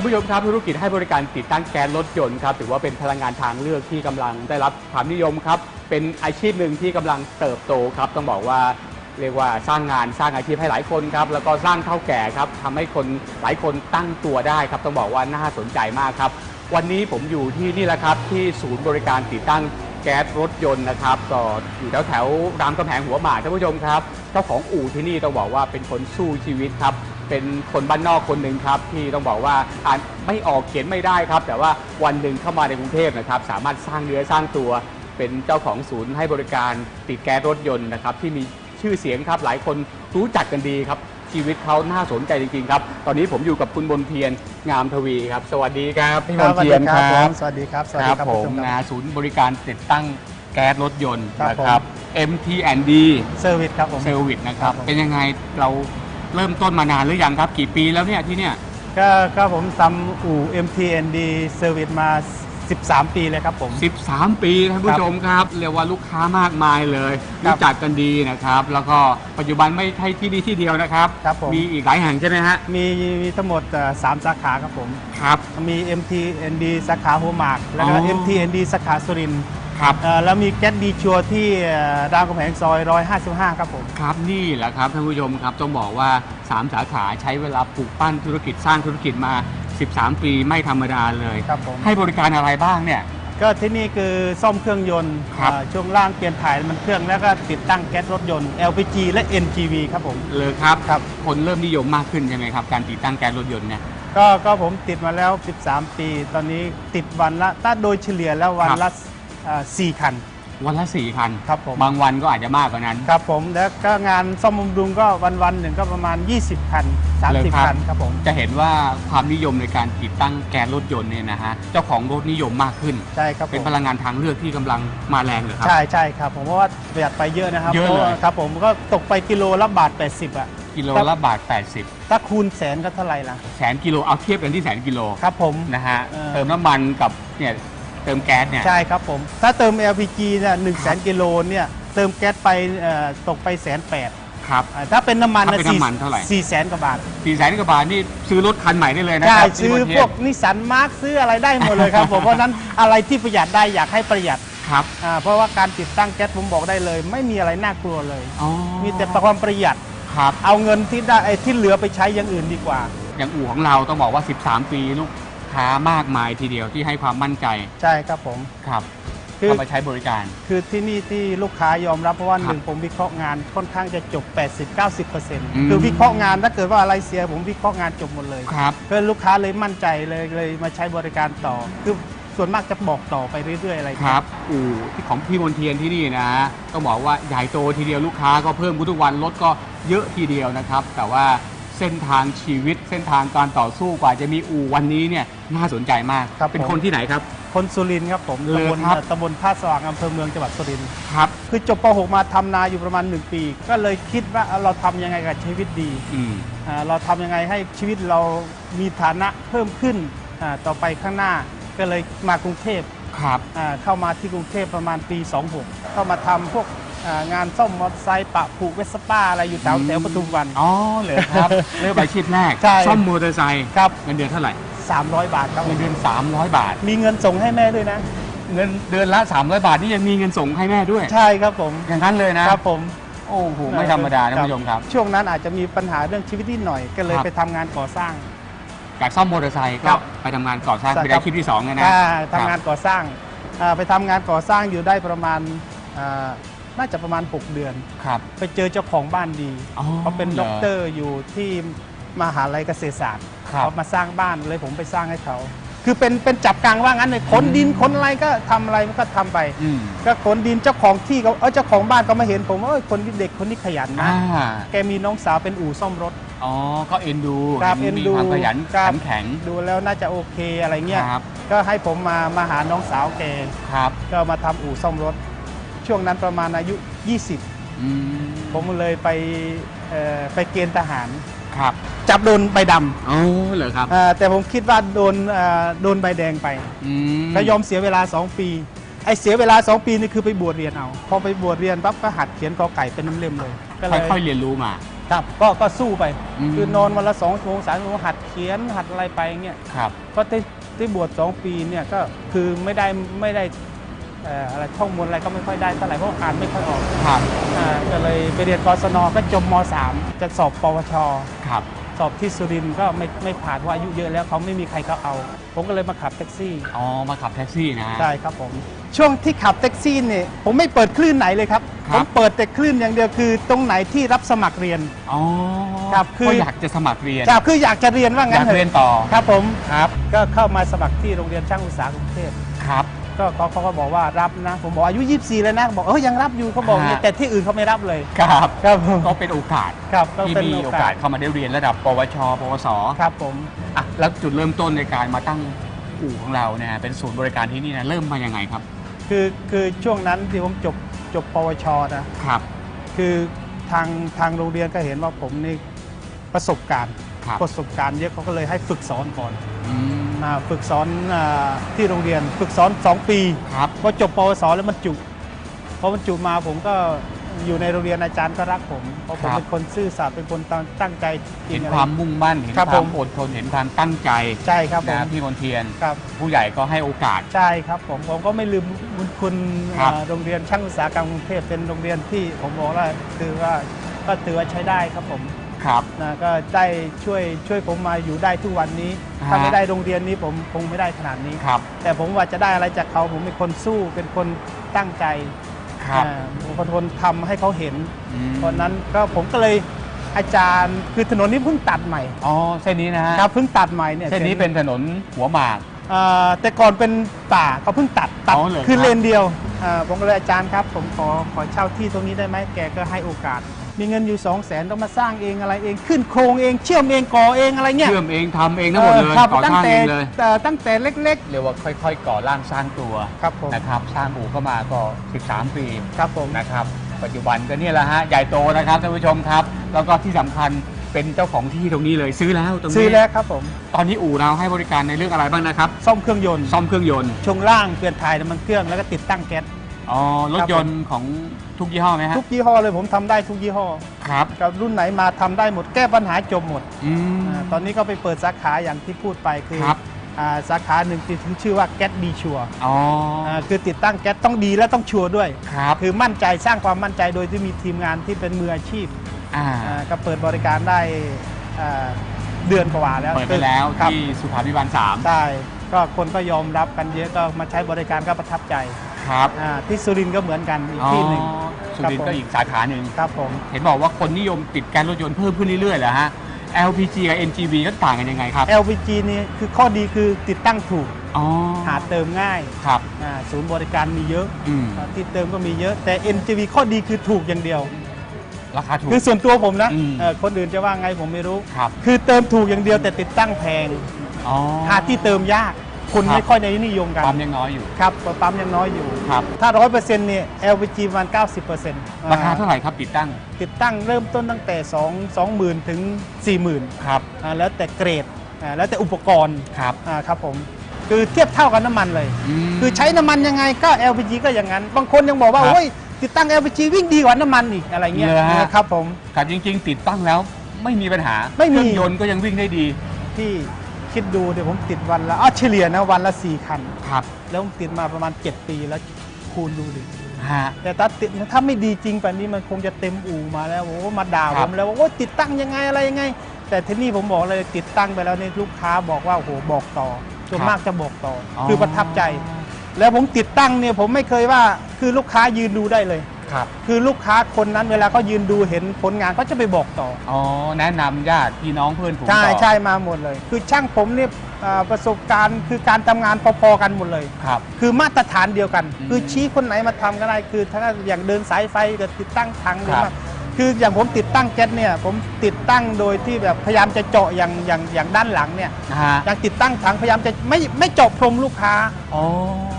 านผู้ชมครับธุรกิจให้บริการติดตั้งแก๊สรถยนต์ครับถือว่าเป็นพลังงานทางเลือกที่กำลังได้รับความนิยมครับ เป็นอาชีพหนึ่งที่กำลังเติบโตครับ ต้องบอกว่าเรียกว่าสร้างงานสร้างอาชีพให้หลายคนครับ แล้วก็สร้างเท่าแก่ครับทำให้คนหลายคนตั้งตัวได้ครับ ต้องบอกว่าน่าสนใจมากครับ วันนี้ผมอยู่ที่นี่แหละครับที่ศูนย์บริการติดตั้งแก๊สรถยนต์นะครับก็อยู่แถวแถวรามคำแหงหัวหมากท่านผู้ชมครับ เจ้าของอู่ที่นี่ต้องบอกว่าเป็นคนสู้ชีวิตครับ เป็นคนบ้านนอกคนหนึ่งครับ ที่ต้องบอกว่าอ่านไม่ออกเขียนไม่ได้ครับ แต่ว่าวันหนึ่งเข้ามาในกรุงเทพนะครับ สามารถสร้างเนื้อสร้างตัว เป็นเจ้าของศูนย์ให้บริการติดแก๊สรถยนต์นะครับที่มีชื่อเสียงครับ หลายคนรู้จักกันดีครับ ชีวิตเขาน่าสนใจจริงๆครับ ตอนนี้ผมอยู่กับคุณบนเทียนงามทวีครับ สวัสดีครับพี่มนเทียนครับสวัสดีครับสวัสคดีรับครับผผู้มชคนะรับศูนย์บริการติดตั้งแก๊สรถยนต์ครับนะครับ MT&D เซอร์วิสครับผมเซอร์วิสนะครับครับผมเป็นยังไงเรา เริ่มต้นมานานหรือยังครับ กี่ปีแล้วเนี่ยที่เนี่ยก็ก็ผมทำอู่ MTND เซอร์วิสมา 13 ปีเลยครับผม 13 ปีท่านผู้ชมครับ เรียกว่าลูกค้ามากมายเลยครับรู้จักกันดีนะครับ แล้วก็ปัจจุบันไม่ใช่ที่นี่ที่เดียวนะครับ ครับผม มีอีกหลายแห่งใช่ไหมฮะมีมีทั้งหมดเอ่อสามสาขาครับผม ครับ มี MTND สาขาหัวหมาก แล้วก็ อ๋อ MTND สาขาสุรินทร์ ครับ เอ่อแล้วมีแก๊สดีชัวร์ที่เอ่อรามคำแหงซอย 155 ครับผม ครับนี่แหละครับท่านผู้ชมครับต้องบอกว่า 3 สาขาใช้เวลาปลูกปั้นธุรกิจสร้างธุรกิจมา 13 ปีไม่ธรรมดาเลย ครับผม ให้บริการอะไรบ้างเนี่ย ก็ที่นี่คือซ่อมเครื่องยนต์ครับ เอ่อช่วงล่างเปลี่ยนถ่ายมันเครื่องแล้วก็ติดตั้งแก๊สรถยนต์ LPG และ NGV ครับผม เลยครับครับ คนเริ่มนิยมมากขึ้นใช่ไหมครับ การติดตั้งแก๊สรถยนต์เนี่ย ก็ก็ผมติดมาแล้ว 13 ปี ตอนนี้ติดวันละถ้าโดยเฉลี่ยแล้ววันละเอ่อสี่คัน วันละสี่คันครับผม บางวันก็อาจจะมากกว่านั้น ครับผมแล้วก็งานซ่อมบำรุงก็วันวันๆหนึ่งก็ประมาณ 20 คัน เลยครับ 30 คันครับผม จะเห็นว่าความนิยมในการติดตั้งแก๊สรถยนต์เนี่ยนะฮะเจ้าของรถนิยมมากขึ้น ใช่ครับผเป็นมพลังงานทางเลือกที่กำลังมาแรงเลยครับ ใช่ใช่ครับผมเพราะว่าประหยัดไปเยอะนะครับเยอะเลย พราว่าครับผมก็ตกไปกิโลละบาท 80อะกิโลครัละบบาท 80 ถ้าคูณแสนก็เท่าไหร่ล่ะแสนกิโลเอาเทียบกันที่แสนกิโลครับผม นะฮะเออ เติมน้ำมันกับเนี่ยเติมแก๊สเนี่ย ใช่ครับผม ถ้าเติม LPG เนี่ยหนึ่งแสนกิโลเนี่ยเติมแก๊สไปเอ่อตกไปแสนแปดครับ ถ้าเป็นน้ำมันถ้าเป็นน้ำมันเท่าไหร่ สี่แสนกว่าบาท สี่แสนกว่าบาทนี่ซื้อรถคันใหม่ได้เลยนะคใช่รับซื้อที่พวกนิสสันมาร์คซื้ออะไรได้หมดเลยครับผม เพราะฉะนั้นอะไรที่ประหยัดได้อยากให้ประหยัดครับอ่าเพราะว่าการติดตั้งแก๊สผมบอกได้เลย ไม่มีอะไรน่ากลัวเลย อ๋อมีแต่ความประหยัดครับ เอาเงินที่ได้ไอ้ที่เหลือไปใช้อย่างอื่นดีกว่า อย่างอู่ของเราต้องบอกว่า 13 ปีลูก ค้ามากมายทีเดียวที่ให้ความมั่นใจใช่ครับผมครับคือ เข้ามาใช้บริการ คือที่นี่ที่ลูกค้ายอมรับเพราะว่าครับหนึ่งผมวิเคราะห์งานค่อนข้างจะจบ80-90%อืมคือวิเคราะห์งานถ้าเกิดว่าอะไรเสียผมวิเคราะห์งานจบหมดเลย ครับ เพื่อลูกค้าเลยมั่นใจเลยเลยมาใช้บริการต่อ คือส่วนมากจะบอกต่อไปเรื่อยๆ อะไรอย่างคเงี้ย รับอู่ที่ของพี่มนเทียนที่นี่นะต้องบอกว่าใหญ่โตทีเดียวลูกค้าก็เพิ่มขึ้นทุกวันรถก็เยอะทีเดียวนะครับ แต่ว่า เส้นทางชีวิตเส้นทางการต่อสู้กว่าจะมีอู่วันนี้เนี่ยน่าสนใจมาก ครับเป็นผม คนที่ไหนครับ คนสุรินทร์ครับผมเลยตำบลครับ ตำบลท่าสว่างอำเภอเมืองจังหวัดสุรินทร์ครับ คือจบป .6 มาทำนาอยู่ประมาณ 1 ปี ก็เลยคิดว่าเอาเราทำยังไงกับชีวิตดีอืม อ่าเราทำยังไงให้ชีวิตเรามีฐานะเพิ่มขึ้นอ่าต่อไปข้างหน้าก็เลยมากรุงเทพครับ อ่าเข้ามาที่กรุงเทพประมาณปี 26 เข้ามาทำพวก อ่างานซ่อมมอเตอร์ไซค์ปะผูกเวสป้าอะไรอยู่แถวแถวปทุมวัน อ๋อเลยครับ เริ่มอาชีพแรกใช่ซ่อมมอเตอร์ไซค์ครับ เงินเดือนเท่าไหร่ 300 บาทครับเงินเดือน 300 บาท มีเงินส่งให้แม่ด้วยนะ เงินเดือนละ 300 บาทนี่ยังมีเงินส่งให้แม่ด้วย ใช่ครับผม อย่างนั้นเลยนะครับผม โอ้โหไม่ธรรมดาท่านผู้ชมครับ ช่วงนั้นอาจจะมีปัญหาเรื่องชีวิตนิดหน่อยก็เลยครับไปทำงานก่อสร้างจากซ่อมมอเตอร์ไซค์ครัก็บไปทำงานก่อสร้างใช่ไปครัได้บคลิปที่สองเลยนะอ่าทำงานครับก่อสร้างอ่าไปทำงานก่อสร้างอยู่ได้ประมาณอ่า น่าจะประมาณ 6 เดือน ครับ ไปเจอเจ้าของบ้านดีอ๋อเขาเป็นเหรอด็อกเตอร์อยู่ที่มหาลัยเกษตรศาสตร์ครับ เขามาสร้างบ้านเลยผมไปสร้างให้เขา คือเป็นเป็นจับกลางว่างั้นเลยขนดินขนอะไรก็ทำอะไรมันก็ทำไป อืมก็ขนดินเจ้าของที่เขาเออเจ้าของบ้านก็มาเห็นผมว่าเอ้ยคนที่เด็กคนนี้ขยันนะ อ่าแกมีน้องสาวเป็นอู่ซ่อมรถ อ๋อ ก็เอ็นดูครับห็เอ็นมีดูความขยันครับ ขันแข็ง ดูแล้วน่าจะโอเคอะไรเงี้ย ครับ ก็ให้ผมมามาหาน้องสาวแก ครับ ก็มาทำอู่ซ่อมรถ ช่วงนั้นประมาณอายุ 20อืมผมเลยไปเอ่อไปเกณฑ์ทหารครับจับโดนใบดำอ๋อเหรอครับเอ่อแต่ผมคิดว่าโดนเอ่อโดนใบแดงไปอืมก็ยอมเสียเวลา 2 ปี ไอ้เสียเวลา 2 ปีนี่คือไปบวชเรียนเอา พอไปบวชเรียนปั๊บก็หัดเขียนกอไก่เป็นน้ำเล่มเลยก็เลยค่อยๆเรียนรู้มา ครับ ก็ก็สู้ไปอืมคือนอนวันละสองชั่วโมงสามชั่วโมงหัดเขียนหัดอะไรไปเงี้ยครับก็ที่ที่บวชสองปีเนี่ยก็คือไม่ได้ไม่ได้เอ่ออะไรท่องมนต์อะไรก็ไม่ค่อยได้เท่าไหร่เพราะอ่านไม่ค่อยออกครับอ่าก็เลยไปเรียนกศนก็จบม .3 จะสอบปวชครับสอบที่สุรินทร์ก็ไม่ไม่ผ่านเพราะอายุเยอะแล้วเขาไม่มีใครเขาเอา ผมก็เลยมาขับแท็กซี่อ๋อมาขับแท็กซี่นะฮะใช่ครับผมช่วงที่ขับแท็กซี่เนี่ยผมไม่เปิดคลื่นไหนเลยครับคผรับมเปิดแต่คลื่นอย่างเดียวคือตรงไหนที่รับสมัครเรียนอ๋อครับคือก็อยากจะสมัครเรียนครับคืออยากจะเรียนว่าองั้ยานกเถเรียนอะต่อครับผมครับ ก็เข้ามาสมัครที่โรงเรียนช่างอุตสาหกรรมกรุงเทพครับ ก็เขาเขาก็บอกว่ารับนะ ผมบอกอายุ 24 แล้วนะ บอกเออยังรับอยู่เขาบอกอย่างนี้ฮะแต่ที่อื่นเขาไม่รับเลย ครับครับผมก็เป็นโอกาสครับก็ที่เป็นมีโอโอกากาสสเข้ามาได้เรียนระดับ ปวช ปวสครับผม อะแล้วจุดเริ่มต้นในการมาตั้งอู่ของเราเนี่ยเป็นศูนย์บริการที่นี่นะเริ่มมายังไงครับ คือคือช่วงนั้นที่ผมจบจบปวชนะครับ คือทางทางโรงเรียนก็เห็นว่าผมนี่ประสบการณ์ ครับ ประสบการณ์เยอะเขาก็เลยให้ฝึกสอนก่อน อืม อ่าฝึกสอนอาที่โรงเรียนฝึกสอน 2 ปีครับพอจบปวสแล้วมันจุพอมันจุมาผมก็อยู่ในโรงเรียนอาจารย์ก็รักผมเพราะผมครับเป็นคนซื่อสัตย์เป็นคนตั้งตั้งใจจริเห็งนอะไรความมุ่งมั่นเห็นครับความผมอดทนเห็นความตั้งใจใช่ครับผมนะพี่มนเทียนครับผู้ใหญ่ก็ให้โอกาสใช่ครับผมผมก็ไม่ลืมบุญคุณครับอ่าโรงเรียนช่างอุตสาหกรรมกรุงเทพเป็นโรงเรียนที่ผมบอกว่าถือว่าก็ถือว่าใช้ได้ครับผม ครับนะก็ได้ช่วยช่วยผมมาอยู่ได้ทุกวันนี้ฮะถ้าไม่ได้โรงเรียนนี้ผมคงไม่ได้ขนาดนี้ครับ แต่ผมว่าจะได้อะไรจากเขาผมเป็นคนสู้เป็นคนตั้งใจครับอ่าผมเป็นคนทำให้เขาเห็นอืมเพราะนั้นก็ผมก็เลยอาจารย์คือถนนนี้เพิ่งตัดใหม่อ๋อเส้นนี้นะฮะครับเพิ่งตัดใหม่เนี่ยเส้นนี้เป็นถนนหัวหมากอ่าแต่ก่อนเป็นป่าเขาเพิ่งตัดตัดอ๋อเหรอคือครับเลนเดียวอ่าผมก็เลยอาจารย์ครับ ผมขอขอเช่าที่ตรงนี้ได้ไหมแกก็ให้โอกาส มีเงินอยู่ 2 0 0แสนต้องมาสร้างเองอะไรเองขึ้นโครงเองเชื่อมเองก่อเองอะไรเงี้ยเชื่อมเองทำเองทั้งหมดเลยครับก่อตั้งสร้างแต่เองเลยแต่ตั้งแต่เล็ก เรียกว่าค่อย ๆ ก่อร่างสร้างตัวๆครับผม นะครับสร้างอู่เข้ามาก็ 13 ปีครับผม นะครับ ปัจจุบันก็เนี่ยแหละฮะใหญ่โตนะครับท่านผู้ชมครับ แล้วก็ที่สำคัญเป็นเจ้าของที่ตรงนี้เลยซื้อแล้วตรงนี้ซื้อแล้วครับผม ตอนนี้อู่เราให้บริการในเรื่องอะไรบ้างนะครับซ่อมเครื่องยนต์ ซ่อมเครื่องยนต์ ช่วงล่างเปลี่ยนถ่ายน้ำมันเครื่องแล้วก็ติดตั้งแก๊ส อ๋อรถครับยนต์ของทุกยี่ห้อไหมฮะทุกยี่ห้อเลยผมทำได้ทุกยี่ห้อครับกับรุ่นไหนมาทำได้หมดแก้ปัญหาจบหมดอืมอาตอนนี้ก็ไปเปิดสาขาอย่างที่พูดไปคือครับ อ่าสาขาหนึ่งที่ชื่อว่าแก๊สดีชัวร์อ๋อคือติดตั้งแก๊สต้องดีและต้องชัวร์ด้วย ครับคือมั่นใจสร้างความมั่นใจโดยที่มีทีมงานที่เป็นมืออาชีพอ่าอ่าก็เปิดบริการได้อ่าเดือนกว่าแล้วเปิดไปแล้วครับที่สุขาพิบาลสาม ใช่ก็คนก็ยอมรับกันเยอะก็มาใช้บริการก็ประทับใจ ครับอ่าที่สุรินทร์ก็เหมือนกันอีกอ๋อที่หนึ่งสุรินทร์ครับผมก็อีกสาขาหนึ่ง ครับผม เห็นบอกว่าคนนิยมติดแก๊สรถยนต์เพิ่มขึ้นเรื่อยๆเหรอฮะ LPG กับ NGV ก็ต่างกันยังไงครับ LPG นี่คือข้อดีคือติดตั้งถูกอ๋อหาเติมง่ายครับ อ่าศูนย์บริการมีเยอะอืม อ่าที่เติมก็มีเยอะ แต่ NGV ข้อดีคือถูกอย่างเดียว ราคาถูก คือส่วนตัวผมนะอืม เอ่อคนอื่นจะว่าไงผมไม่รู้ ครับ คือเติมถูกอย่างเดียวแต่ติดตั้งแพงอ๋อหาที่เติมยาก คนครับ ไม่ค่อยในนิยมกันความยังน้อยอยู่ ครับปั๊มยังน้อยอยู่ ครับ ถ้าร้อยเปอร์เซ็นต์เนี่ย LPG ประมาณ 90เปอร์เซ็นต์ราคาเท่าไหร่ครับติดตั้ง ติดตั้งเริ่มต้นตั้งแต่ 2 20,000 ถึง 40,000ครับ อ่าแล้วแต่เกรดอ่าแล้วแต่อุปกรณ์ครับอ่าครับผม คือเทียบเท่ากับน้ำมันเลย ม คือใช้น้ำมันยังไงก็ LPG ก็อย่างนั้น บางคนยังบอกว่าครับโอ้ยติดตั้ง LPG วิ่งดีกว่าน้ำมันอีกอะไรเงี้ยเหรอฮะ นะครับผมแต่จริง ๆ ติดตั้งแล้วไม่มีปัญหาไม่มี เครื่องยนต์ก็ยังวิ่งได้ดี ที่ คิดดูเดี๋ยวผมติดวันละอ๋อเฉลี่ยนะวันละ4คัน ครับแล้วผมติดมาประมาณ 7 ปีแล้วคูณดูดิฮะ แต่ถ้าติดถ้าไม่ดีจริงแบบนี้มันคงจะเต็มอู่มาแล้วโอ้โหมาด่าคผรับ มแล้วว่าโอ้ยติดตั้งยังไงอะไรยังไง แต่ที่นี่ผมบอกเลยติดตั้งไปแล้วเนี่ยลูกค้าบอกว่าโอ้โหบอกต่อส่วนมากจะบอกต่ออคือประทับใจ แล้วผมติดตั้งเนี่ยผมไม่เคยว่าคือลูกค้ายืนดูได้เลย ครับ คือลูกค้าคนนั้นเวลาเขายืนดูเห็นผลงานเขาจะไปบอกต่อ อ๋อ แนะนำญาติพี่น้องเพื่อนฝูงใช่ต่อใช่มาหมดเลย คือช่างผมเนี่ยอ่าประสบการณ์คือการทำงานพอๆกันหมดเลย ครับ คือมาตรฐานเดียวกัน อืมคือชี้คนไหนมาทำก็ได้ คือถ้าอย่างเดินสายไฟก็ติดตั้งถังหรือครับว่า คืออย่างผมติดตั้งแก๊สเนี่ยผมติดตั้งโดยที่แบบพยายามจะเจาะอย่างอย่างอย่างด้านหลังเนี่ยฮะอย่างติดตั้งถังพยายามจะไม่ไม่เจาะพรมลูกค้า อ๋อ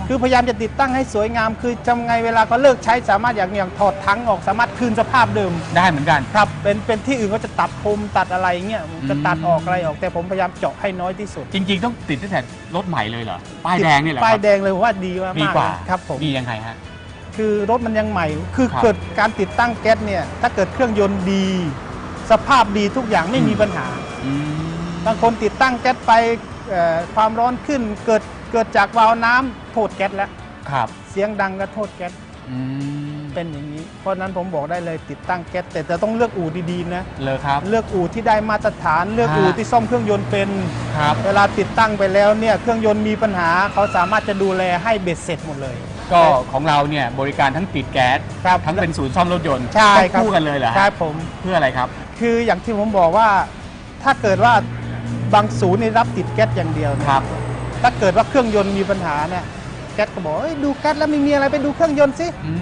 คือพยายามจะติดตั้งให้สวยงาม คือทำไงเวลาเขาเลิกใช้สามารถอย่างอย่างถอดถังออกสามารถคืนสภาพเดิม ได้เหมือนกัน ครับ เป็นเป็นที่อื่นก็จะตัดพรมตัดอะไรเงี้ยจะตัดอืมออกอะไรออกแต่ผมพยายามเจาะให้น้อยที่สุดจริง ๆ ต้องติดตั้งแต่รถใหม่เลยเหรอ ป้ายแดงนี่แหละป้ายครับ แดงเลยผมว่าดีมากดีกว่าเลยครับผม ดียังไงฮะ คือรถมันยังใหม่ คือครับ เกิดการติดตั้งแก๊สเนี่ยถ้าเกิดเครื่องยนต์ดีสสภาพดีทุกอย่างไม่มีปัญหา อืมบางคนติดตั้งแก๊สไปเอ่อความร้อนขึ้นเกิดเกิดจากวาล์วน้ำโทษแก๊สแล้วครับเสียงดังก็โทษแก๊สอืมเป็นอย่างนี้ เพราะฉะนั้นผมบอกได้เลยติดตั้งแก๊สแต่จะต้องเลือกอู่ดีๆนะเลยครับ เลือกอู่ที่ได้มาตรฐาน เลือกฮะ อู่ที่ซ่อมเครื่องยนต์เป็น ครับ เวลาติดตั้งไปแล้วเนี่ยเครื่องยนต์มีปัญหาเขาสามารถจะดูแลให้เบ็ดเสร็จหมดเลย ก็ของเราเนี่ยบริการทั้งติดแก๊สครับทั้งเป็นศูนย์ซ่อมรถยนต์ใช่ต้องครับ คู่กันเลยเหรอฮะใช่ผม เพื่ออะไรครับ คืออย่างที่ผมบอกว่าถ้าเกิดว่าบางศูนย์นี่รับติดแก๊สอย่างเดียวเนี่ยครับถ้าเกิดว่าเครื่องยนต์มีปัญหาเนี่ยแก๊สก็บอกเอ้ยดูแก๊สแล้วไม่มีอะไรไปดูเครื่องยนต์สิอื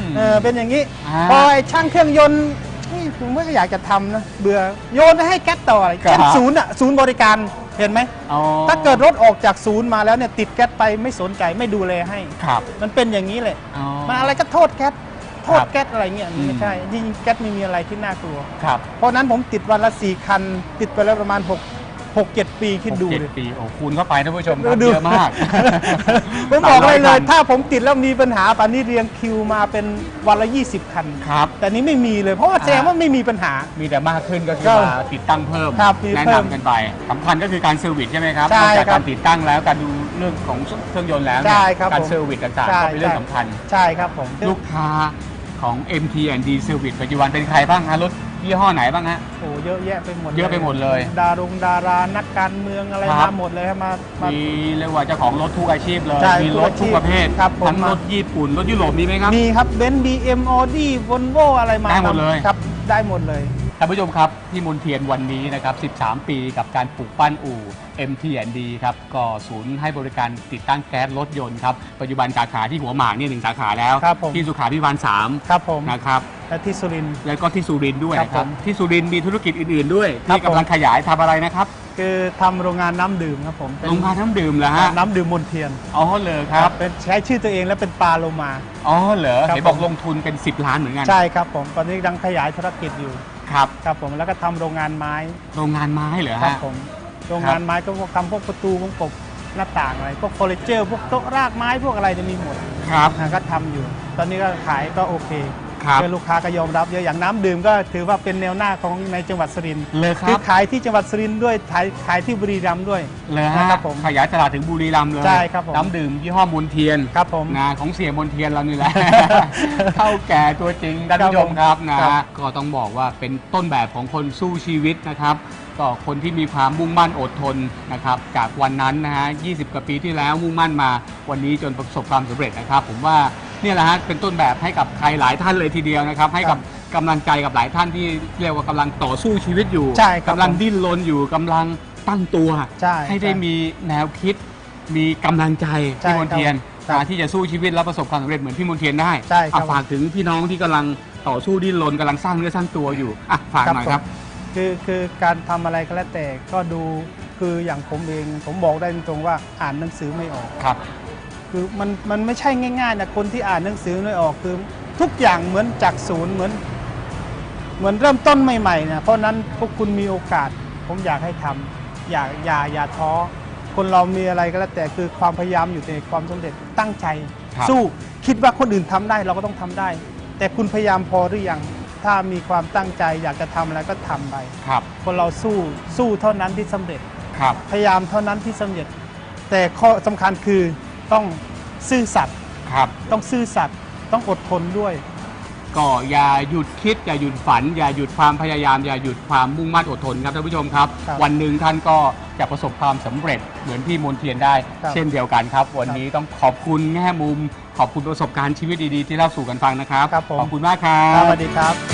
ม เออเป็นอย่างนี้อ่าพอไอ้ช่างเครื่องยนต์เฮ้ยผมไม่อยากจะทำนะเบื่อโยนไปให้แก๊สต่ออะไรครับเช่นศูนย์อะศูนย์บริการ เห็นไหม อ๋อถ้าเกิดรถออกจากศูนย์มาแล้วเนี่ยติดแก๊สไปไม่สนใจไม่ดูแลให้ ครับมันเป็นอย่างนี้เลยอ๋อ มันอะไรก็โทษแก๊สโทษครับแก๊สอะไรเงี้ยอืม ไม่ใช่จริงๆแก๊สไม่มีอะไรที่น่ากลัว ครับ เพราะฉะนั้นผมติดวันละสี่คัน ติดไปแล้วประมาณ6 6 7ปีคิดดูหกเจ็เลยปีโอ้คูณเข้าไปท่านผู้ชมครับดู เยอะมาก ผมบอกเลยเลยสามร้อยคันถ้าผมติดแล้วมีปัญหาป่านนี้เรียงคิวมาเป็นวันละ 20 คัน ครับ แต่นี้ไม่มีเลย เพราะว่าแสดงว่าไม่มีปัญหา มีแต่มากขึ้นก็คือก็มาติดตั้งเพิ่มครับมีแนะเพิ่มนำกันไปสำคัญก็คือการเซอร์วิสใช่ไหมครับใช่นอกจากครักาบรติดตั้งแล้วการดูเรื่องของเครื่องยนต์แล้วเนี่ใช่ยครับการผมเซอร์วิสต่างๆใช่ ก็เป็นเรื่องใช่สำคัญ ใช่ครับผม ลูกค้าของ MT&D Service ปัจจุบันเป็นใครบ้างฮะรถ ยี่ห้อไหนบ้างฮะ โอ้เยอะแยะไปหมดเยอะไปหมดเลย ดารงดารานักการเมืองอะไรครัมาบหมดเลยครับมามา มีเรียกว่าเจ้าของรถทุกอาชีพเลย ใช่มีรถทุกประเภท ครับผม ทั้งรถญี่ปุ่น รถยุโรปมีไหมครับ มีครับเบนซ์บีเอ็มออดี้วอลโวอะไรมาได้หมดเลย ครับ ได้หมดเลยท่านผู้ชมครับที่มนเทียนวันนี้นะครับ 13 ปีกับการปลูกปั้นอู่ MT&D ครับก็ศูนย์ให้บริการติดตั้งแก๊สรถยนต์ครับ ปัจจุบันสาขาที่หัวหมากเนี่ยหนึ่งสาขาแล้ว ครับผม ที่สุขาพิบาลครับผม3นะครับ และที่สุรินทร์ แล้วก็ที่สุรินทร์ด้วยนะคครัรับบผมที่สุรินทร์มีธุรกิจอื่น ๆ ด้วยครับที่กำลังขยายทำอะไรนะครับคือทำโรงงานน้ำดื่มครับผมเป็นโรงงานน้ำดื่มเหรอฮะน้ำดื่มมนเทียนอ๋อเหรอครับเป็นใช้ชื่อตัวเองและเป็นปลาโลมา อ๋อเหรอครับเห็นบอกผม ลงทุนเป็น 10 ล้านเหมือนกัน ใช่ครับผม ตอนนี้กำลังขยายธุรกิจอยู่ ครับ ครับผมแล้วก็ทำโรงงานไม้โรงงานไม้เหรอครับฮะผม โรงงานไม้ก็พวกทำพวกประตูพวกกบหน้าต่างอะไรพวกเฟอร์นิเจอร์พวกโต๊ะรากไม้พวกอะไรจะมีหมดครับ นะก็ทำอยู่ ตอนนี้ก็ขายก็โอเค ครับ เพื่อนลูกค้าก็ยอมรับเยอะอย่างน้ำดื่มก็ถือว่าเป็นแนวหน้าของในจังหวัดสุรินทร์เลยคคืรัอบขายที่จังหวัดสุรินทร์ด้วยขายขายที่บุรีรัมย์ด้วยเลยฮะนะครับผม ขยายตลาดถึงบุรีรัมย์เลยใช่ครับผม น้ำดื่มยี่ห้อมนเทียนครับผม นะของเสียมนเทียนเรานี่แหละ เท่าแก่ตัวจริงท่านผู้ชมครับนะครับก็ต้องบอกว่าเป็นต้นแบบของคนสู้ชีวิตนะครับก็คนที่มีความมุ่งมั่นอดทนนะครับ จากวันนั้นนะฮะ 20 กว่าปีที่แล้วมุ่งมั่นมา วันนี้จนประสบความสำเร็จนะครับ ผมว่า เนี่ยแหละฮะเป็นต้นแบบให้กับใครหลายท่านเลยทีเดียวนะครับ ให้กับกำลังใจกับหลายท่านที่เรียกว่ากำลังต่อสู้ชีวิตอยู่ใช่ครับกำลังดิ้นรนอยู่กำลังตั้งตัวใช่ให้ได้มีแนวคิด มีกำลังใจใช่พี่มนเทียนครับนะที่จะสู้ชีวิตและประสบความสำเร็จเหมือนพี่มนเทียนได้ใช่ครับ อะฝากถึงพี่น้องที่กำลังต่อสู้ดิ้นรนกำลังสร้างเนื้อสร้างตัวอยู่อะฝากหน่อยครับ ผมคือคือการทำอะไรก็แล้วแต่ก็ดูคืออย่างผมเองผมบอกได้ตรงๆว่าอ่านหนังสือไม่ออก ครับ คือมันมันไม่ใช่ง่ายๆนะคนที่อ่านหนังสือไม่ออกคือทุกอย่างเหมือนจากศูนย์เหมือน เหมือนเริ่มต้นใหม่ๆนะเพราะฉะนั้นพวกคุณมีโอกาส ผมอยากให้ทำอย่าอย่าอย่าท้อคนเรามีอะไรก็แล้วแต่คือความพยายามอยู่ในความสำเร็จตั้งใจครับสู้คิดว่าคนอื่นทำได้เราก็ต้องทำได้ แต่คุณพยายามพอหรือยังถ้ามีความตั้งใจอยากจะทำอะไรก็ทำไปครับ คนเราสู้สู้เท่านั้นที่สำเร็จครับพยายามเท่านั้นที่สำเร็จ แต่ข้อสำคัญคือ ต้องซื่อสัตย์ครับ ต้องซื่อสัตย์ต้องอดทนด้วย ก็อย่าหยุดคิด อย่าหยุดฝัน อย่าหยุดความพยายาม อย่าหยุดความมุ่งมั่นอดทนครับท่านผู้ชมครับ ครับวันหนึ่งท่านก็จะประสบความสำเร็จเหมือนพี่มนเทียนได้ ครับ เช่นเดียวกันครับ วันนี้ต้องขอบคุณแง่มุม ขอบคุณประสบการณ์ชีวิตดีๆ ที่เล่าสู่กันฟังนะครับ ครับผม ขอบคุณมากครัครับบสวัสดีครับ